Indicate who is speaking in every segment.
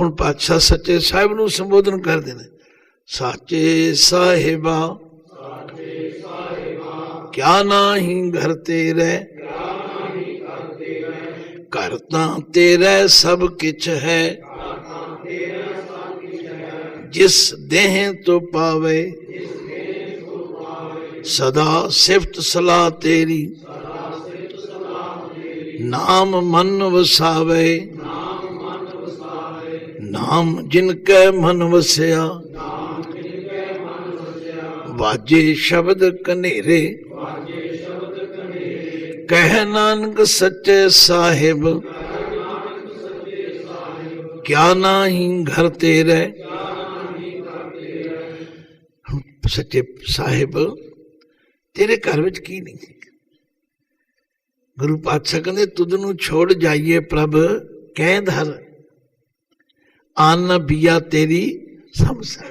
Speaker 1: ਹੁਣ ਪਾਤਸ਼ਾਹ ਸੱਚੇ ਸਾਹਿਬ ਨੂੰ ਸੰਬੋਧਨ ਕਰਦੇ ਨੇ, ਸਾਚੇ ਸਾਹਿਬਾ, ਕਿਆ ਨਾਹੀ ਘਰ ਤੇਰੇ? ਘਰ ਤਾਂ ਤੇਰੇ ਸਭ ਕਿਛ ਹੈ। ਜਿਸ ਦੇਹ ਤੋਂ ਪਾਵੇ, ਸਦਾ ਸਿਫਤ ਸਲਾਹ ਤੇਰੀ। ਨਾਮ ਮਨ ਵਸਾਵੇ। ਨਾਮ ਜਿਨ ਕੈ ਮਨ ਵਸਿਆ, ਵਾਜੇ ਸ਼ਬਦ ਕਨੇਰੇ ਕਹਿ ਨਾਨਕ ਸੱਚੇ ਸਾਹਿਬ, ਕਿਆ ਨਾਹੀ ਘਰ ਤੇਰੇ, ਸੱਚੇ ਸਾਹਿਬ, ਤੇਰੇ ਘਰ ਵਿੱਚ ਕੀ ਨਹੀਂ ਸੀ? ਗੁਰੂ ਪਾਤਸ਼ਾਹ ਕਹਿੰਦੇ, ਤੁਧ ਨੂੰ ਛੋੜ ਜਾਈਏ ਪ੍ਰਭ ਕਹਿ ਧਰ ਆਨ ਬੀਆ ਤੇਰੀ ਸਮਸਾ।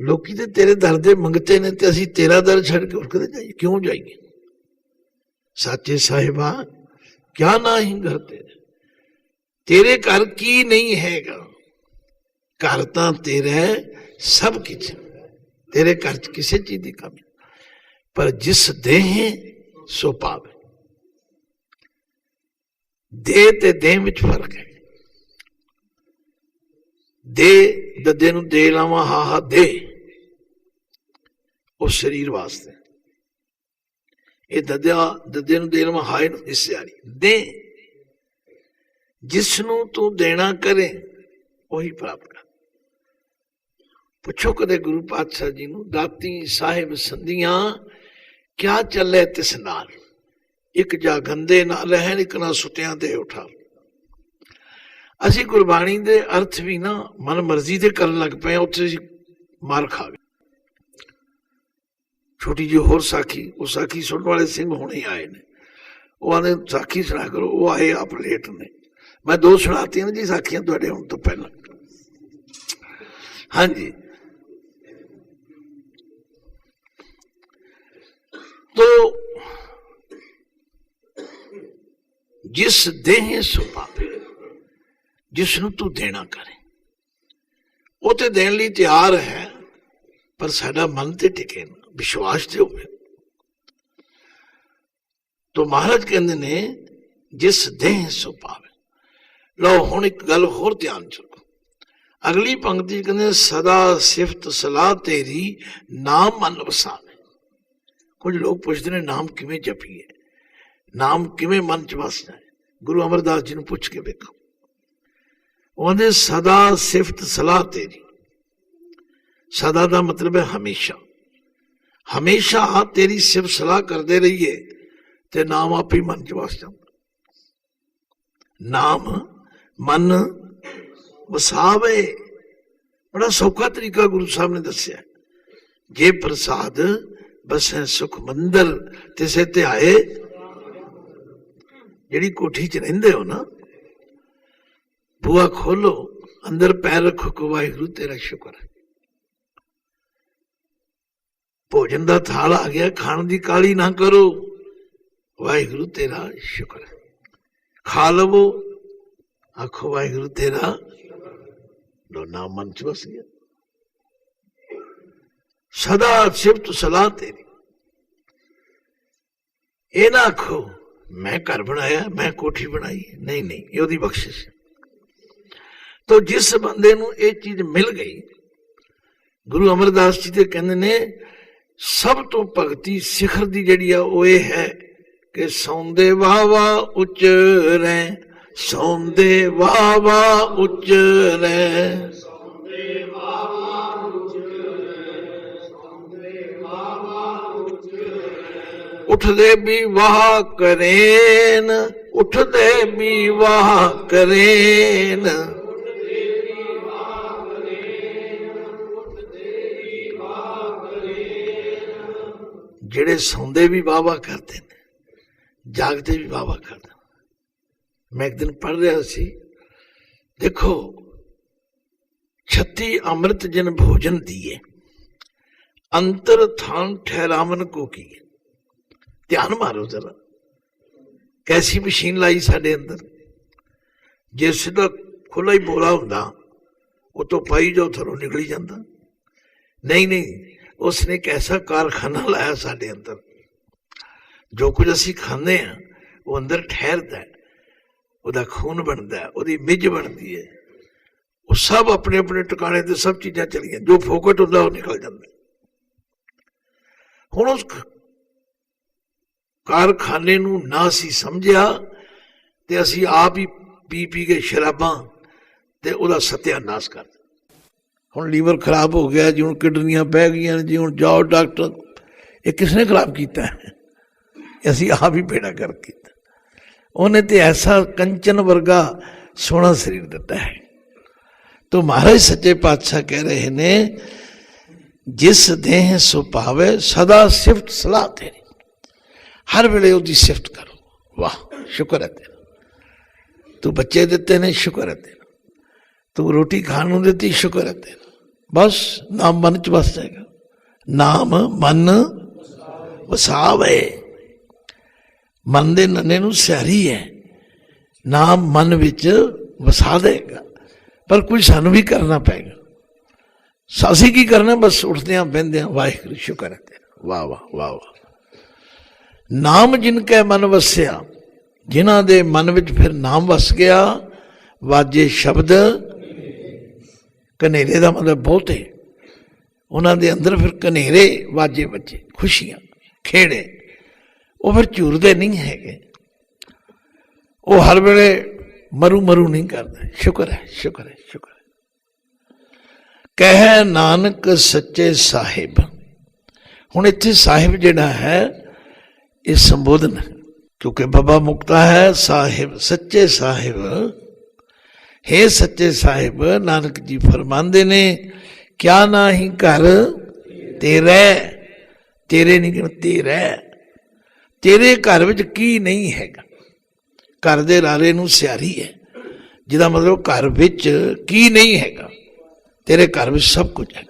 Speaker 1: ਲੋਕੀ ਤੇ ਤੇਰੇ ਦਰ ਦੇ ਮੰਗਤੇ ਨੇ ਤੇ ਅਸੀਂ ਤੇਰਾ ਦਰ ਛੱਡ ਕੇ ਹੋਰ ਜਾਈਏ। ਕਿਉਂ ਜਾਈਏ? ਸਾਚੇ ਸਾਹਿਬਾ, ਕਿਆ ਨਹੀਂ ਘਰ ਤੇਰੇ। ਤੇਰੇ ਘਰ ਕੀ ਨਹੀਂ ਹੈਗਾ। ਘਰ ਤਾਂ ਤੇਰਾ ਸਭ ਕੁਝ ਤੇਰੇ ਘਰ ਚ ਕਿਸੇ ਚੀਜ਼ ਦੀ ਕਮੀ ਪਰ ਜਿਸ ਦੇਹ, ਸੋ ਪਾਵੇ। ਦੇਹ ਤੇ ਦੇਹ ਵਿੱਚ ਫ਼ਰਕ ਹੈ। ਦੇ, ਦੱਦੇ ਨੂੰ ਦੇ ਲਾਵਾਂ, ਹਾ ਹਾ, ਦੇ। ਉਹ ਸਰੀਰ ਵਾਸਤੇ। ਇਹ ਦੱਦਿਆ, ਦੱਦੇ ਨੂੰ ਦੇ ਲਾਵਾਂ, ਹਾਏ ਨੂੰ ਇਸ ਵਾਲੀ ਦੇ। ਜਿਸ ਨੂੰ ਤੂੰ ਦੇਣਾ ਕਰੇ, ਉਹੀ ਪ੍ਰਾਪਤ ਕਰ। ਪੁੱਛੋ ਕਦੇ ਗੁਰੂ ਪਾਤਸ਼ਾਹ ਜੀ ਨੂੰ, ਦਾਤੀ ਸਾਹਿਬ ਸੰਧੀਆਂ, ਕਿਆ ਚੱਲੇ ਤਿਸ ਨਾਲ? ਇੱਕ ਜਾ ਗੰਦੇ ਨਾਲ ਰਹਿਣ ਇੱਕ ਨਾ ਸੁੱਤਿਆਂ ਤੇ ਉਠਾ ਅਸੀਂ ਗੁਰਬਾਣੀ ਦੇ ਅਰਥ ਵੀ ਨਾ ਮਨ ਮਰਜ਼ੀ ਦੇ ਕਰਨ ਲੱਗ ਪਏ ਉੱਥੇ ਮਾਰ ਖਾ ਗਏ। ਛੋਟੀ ਜਿਹੀ ਹੋਰ ਸਾਖੀ, ਉਹ ਸਾਖੀ ਸੁਣਨ ਵਾਲੇ ਸਿੰਘ ਹੁਣੇ ਆਏ ਨੇ। ਉਹ ਆਂਦੇ, ਸਾਖੀ ਸੁਣਾ ਕਰੋ, ਉਹ ਆਏ ਆਪ ਲੇਟ ਨੇ। ਮੈਂ ਦੋ ਸੁਣਾਤੀਆਂ ਨੇ ਜੀ ਸਾਖੀਆਂ ਤੁਹਾਡੇ ਹੁਣ ਤੋਂ ਪਹਿਲਾਂ। ਹਾਂਜੀ। तो ਜਿਸ ਦੇਹ ਸੋ ਜਿਸ ਨੂੰ ਤੂੰ ਦੇਣਾ ਕਰੇ ਉਹ ਤੇ ਦੇਣ ਲਈ ਤਿਆਰ ਹੈ ਪਰ ਸਾਡਾ ਮਨ ਤੇ ਟਿਕੇ ਨਾ ਵਿਸ਼ਵਾਸ ਤੇ ਹੋਵੇ ਤੋ ਮਹਾਰਾਜ ਕਹਿੰਦੇ ਨੇ ਜਿਸ ਦੇਹ ਸੋ ਪਾਵੇ ਲਓ ਹੁਣ ਇੱਕ ਗੱਲ ਹੋਰ ਧਿਆਨ ਚ ਰੱਖੋ ਅਗਲੀ ਪੰਕਤੀ 'ਚ ਕਹਿੰਦੇ ਸਦਾ ਸਿਫਤ ਸਲਾਹ ਤੇਰੀ ਨਾਮ ਮਨ ਵਸਾਵੇ ਕੁਝ ਲੋਕ ਪੁੱਛਦੇ ਨੇ ਨਾਮ ਕਿਵੇਂ ਜਪੀਏ ਨਾਮ ਕਿਵੇਂ ਮਨ ਚ ਵਸ ਜਾਏ ਗੁਰੂ ਅਮਰਦਾਸ ਜੀ ਨੂੰ ਪੁੱਛ ਕੇ ਵੇਖੋ ਉਹਨੇ ਸਦਾ ਸਿਫਤ ਸਲਾਹ ਤੇਰੀ। ਸਦਾ ਦਾ ਮਤਲਬ ਹੈ ਹਮੇਸ਼ਾ। ਹਮੇਸ਼ਾ ਤੇਰੀ ਸਿਫਤ ਸਲਾਹ ਕਰਦੇ ਰਹੀਏ ਤੇ ਨਾਮ ਆਪ ਹੀ ਮਨ ਚ ਵਸ ਜਾਂਦਾ। ਨਾਮ, ਮਨ ਵਸਾਵੇ। ਬੜਾ ਸੌਖਾ ਤਰੀਕਾ ਗੁਰੂ ਸਾਹਿਬ ਨੇ ਦੱਸਿਆ। ਜੇ ਪ੍ਰਸਾਦ ਬਸੈ ਸੁਖ ਮੰਦਰ ਤਿਸੇ ਤੇ ਆਏ ਜਿਹੜੀ ਕੋਠੀ 'ਚ ਰਹਿੰਦੇ ਹੋ ਨਾ ਬੂਆ ਖੋਲੋ, ਅੰਦਰ ਪੈਰ ਰੱਖੋ ਕੋ ਵਾਹਿਗੁਰੂ ਤੇਰਾ ਸ਼ੁਕਰ ਹੈ। ਭੋਜਨ ਦਾ ਥਾਲ ਆ ਗਿਆ, ਖਾਣ ਦੀ ਕਾਲੀ ਨਾ ਕਰੋ, ਵਾਹਿਗੁਰੂ ਤੇਰਾ ਸ਼ੁਕਰ ਹੈ। ਖਾ ਲਵੋ, ਆਖੋ ਵਾਹਿਗੁਰੂ ਤੇਰਾ ਲੋ ਨਾਮ ਮਨ ਚ ਵਸ ਗਿਆ। ਸਦਾ ਸਿਫਤ ਸਲਾਹ ਤੇਰੀ। ਇਹ ਨਾ ਆਖੋ, ਮੈਂ ਘਰ ਬਣਾਇਆ, ਮੈਂ ਕੋਠੀ ਬਣਾਈ, ਨਹੀਂ ਨਹੀਂ, ਇਹ ਉਹਦੀ ਬਖਸ਼ਿਸ਼ ਹੈ। ਤੋ ਜਿਸ ਬੰਦੇ ਨੂੰ ਇਹ ਚੀਜ਼ ਮਿਲ ਗਈ ਗੁਰੂ ਅਮਰਦਾਸ ਜੀ ਤੇ ਕਹਿੰਦੇ ਨੇ ਸਭ ਤੋਂ ਭਗਤੀ ਸਿਖਰ ਦੀ ਜਿਹੜੀ ਆ ਉਹ ਇਹ ਹੈ ਕਿ ਸੌਂਦੇ ਵਾਵਾ ਉੱਚ ਰਹਿ ਸੌਂਦੇ ਵਾਵਾ ਉੱਚ ਰਹਿ। ਉਠਦੇ ਵੀ ਵਾਹ ਕਰੇਨ ਉਠਦੇ ਵੀ ਵਾਹ ਕਰੇਨ। ਜਿਹੜੇ ਸੌਂਦੇ ਵੀ ਵਾਵਾ ਕਰਦੇ ਨੇ, ਜਾਗਦੇ ਵੀ ਵਾਵਾ ਕਰਦੇ ਮੈਂ ਇੱਕ ਦਿਨ ਪੜ ਰਿਹਾ ਸੀ, ਦੇਖੋ 36 ਅੰਮ੍ਰਿਤ ਜਨ ਭੋਜਨ ਦੀਏ, ਅੰਤਰ ਥਾਨ ਠਹਿਰਾਵਨ ਕੋ ਕੀ ਧਿਆਨ ਮਾਰੋ ਜ਼ਰਾ, ਕੈਸੀ ਮਸ਼ੀਨ ਲਾਈ ਸਾਡੇ ਅੰਦਰ? ਜੇ ਸਿੱਧਾ ਖੁੱਲਾ ਹੀ ਬੋਲਾ ਹੁੰਦਾ, ਉਹ ਤੋਂ ਪਾਈ ਜੋ ਥਰੋਂ ਨਿਕਲੀ ਜਾਂਦਾ। ਨਹੀਂ ਨਹੀਂ ਉਸਨੇ ਇੱਕ ਐਸਾ ਕਾਰਖਾਨਾ ਲਾਇਆ ਸਾਡੇ ਅੰਦਰ। ਜੋ ਕੁਝ ਅਸੀਂ ਖਾਂਦੇ ਆ ਉਹ ਅੰਦਰ ਠਹਿਰਦਾ ਉਹਦਾ ਖੂਨ ਬਣਦਾ ਉਹਦੀ ਮਿੱਝ ਬਣਦੀ ਹੈ। ਉਹ ਸਭ ਆਪਣੇ ਆਪਣੇ ਟਿਕਾਣੇ ਤੇ ਸਭ ਚੀਜ਼ਾਂ ਚਲੀਆਂ, ਜੋ ਫੋਕਟ ਹੁੰਦਾ ਉਹ ਨਿਕਲ ਜਾਂਦਾ ਹੁਣ ਉਸ ਕਾਰਖਾਨੇ ਨੂੰ ਨਾ ਅਸੀਂ ਸਮਝਿਆ ਤੇ ਅਸੀਂ ਆਪ ਹੀ ਪੀ ਪੀ ਕੇ ਸ਼ਰਾਬਾਂ ਤੇ ਉਹਦਾ ਸਤਿਆਨਾਸ਼ ਕਰ ਹੁਣ ਲੀਵਰ ਖਰਾਬ ਹੋ ਗਿਆ, ਜੀ ਹੁਣ ਕਿਡਨੀਆਂ ਬਹਿ ਗਈਆਂ ਨੇ, ਜੀ ਹੁਣ ਜਾਓ ਡਾਕਟਰ। ਇਹ ਕਿਸਨੇ ਖਰਾਬ ਕੀਤਾ? ਅਸੀਂ ਆਪ ਹੀ ਬੇੜਾ ਕਰ ਕੀਤਾ। ਉਹਨੇ ਤੇ ਐਸਾ ਕੰਚਨ ਵਰਗਾ ਸੋਹਣਾ ਸਰੀਰ ਦਿੱਤਾ ਹੈ। ਤੋ ਮਹਾਰਾਜ ਸੱਚੇ ਪਾਤਸ਼ਾਹ ਕਹਿ ਰਹੇ ਨੇ, ਜਿਸ ਦੇਹ ਸੁਭਾਵੇ ਸਦਾ ਸਿਫਤ ਸਲਾਹ ਤੇਰੀ। ਹਰ ਵੇਲੇ ਉਹਦੀ ਸਿਫਤ ਕਰੋ। ਵਾਹ, ਸ਼ੁਕਰ ਹੈ ਤੇਰਾ। ਤੂੰ ਬੱਚੇ ਦਿੱਤੇ ਨੇ, ਸ਼ੁਕਰ ਹੈ ਤੇਰਾ। ਤੂੰ ਰੋਟੀ ਖਾਣ ਨੂੰ ਦਿੱਤੀ, ਸ਼ੁਕਰ ਹੈ ਤੇਰਾ। ਬਸ, ਨਾਮ ਮਨ ਚ ਵਸ ਜਾਏਗਾ ਨਾਮ ਮਨ ਵਸਾਵੇ। ਮਨ ਦੇ ਨੰਨੇ ਨੂੰ ਸਿਆਰੀ ਹੈ। ਨਾਮ ਮਨ ਵਿੱਚ ਵਸਾ ਦੇਗਾ। ਪਰ ਕੁਝ ਸਾਨੂੰ ਵੀ ਕਰਨਾ ਪਏਗਾ। ਸਾਸੀ ਕੀ ਕਰਨਾ? ਬਸ ਉੱਠਦੇ ਆਂ ਬਹਿੰਦੇ ਆਂ ਵਾਹਿਗੁਰੂ, ਸ਼ੁਕਰ ਹੈ ਤੇਰਾ। ਵਾਹ ਵਾਹ ਵਾਹ ਵਾਹ। ਨਾਮ ਜਿਨ ਕੈ ਮਨ ਵਸਿਆ, ਜਿਨ੍ਹਾਂ ਦੇ ਮਨ ਵਿੱਚ ਫਿਰ ਨਾਮ ਵਸ ਗਿਆ, ਵਾਜੇ ਸ਼ਬਦ ਕਨੇਰੇ ਦਾ ਮਤਲਬ ਬਹੁਤੇ। ਉਹਨਾਂ ਦੇ ਅੰਦਰ ਫਿਰ ਕਨੇਰੇ ਵਾਜੇ ਬੱਚੇ ਖੁਸ਼ੀਆਂ, ਖੇੜੇ। ਉਹ ਫਿਰ ਝੂਰਦੇ ਨਹੀਂ ਹੈਗੇ। ਉਹ ਹਰ ਵੇਲੇ ਮਰੂ ਮਰੂ ਨਹੀਂ ਕਰਦੇ। ਸ਼ੁਕਰ ਹੈ ਸ਼ੁਕਰ ਹੈ ਸ਼ੁਕਰ ਹੈ। ਕਹਿ ਨਾਨਕ ਸੱਚੇ ਸਾਹਿਬ। ਹੁਣ ਇੱਥੇ ਸਾਹਿਬ ਜਿਹੜਾ ਹੈ, ਇਹ ਸੰਬੋਧਨ ਕਿਉਂਕਿ ਬਾਬਾ ਮੁਕਤਾ ਹੈ, ਸਾਹਿਬ, ਸੱਚੇ ਸਾਹਿਬ। ਹੈ ਸੱਚੇ ਸਾਹਿਬ, ਨਾਨਕ ਜੀ ਫਰਮਾਉਂਦੇ ਨੇ, ਕਿਆ ਨਾਹੀ ਘਰ ਤੇਰਾ ਤੇਰੇ ਨਹੀਂ ਕਿ ਤੇਰਾ ਤੇਰੇ ਘਰ ਵਿੱਚ ਕੀ ਨਹੀਂ ਹੈਗਾ। ਘਰ ਦੇ ਰਾਰੇ ਨੂੰ ਸਿਆਰੀ ਹੈ, ਜਿਹਦਾ ਮਤਲਬ ਘਰ ਵਿੱਚ ਕੀ ਨਹੀਂ ਹੈਗਾ। ਤੇਰੇ ਘਰ ਵਿੱਚ ਸਭ ਕੁਝ ਹੈ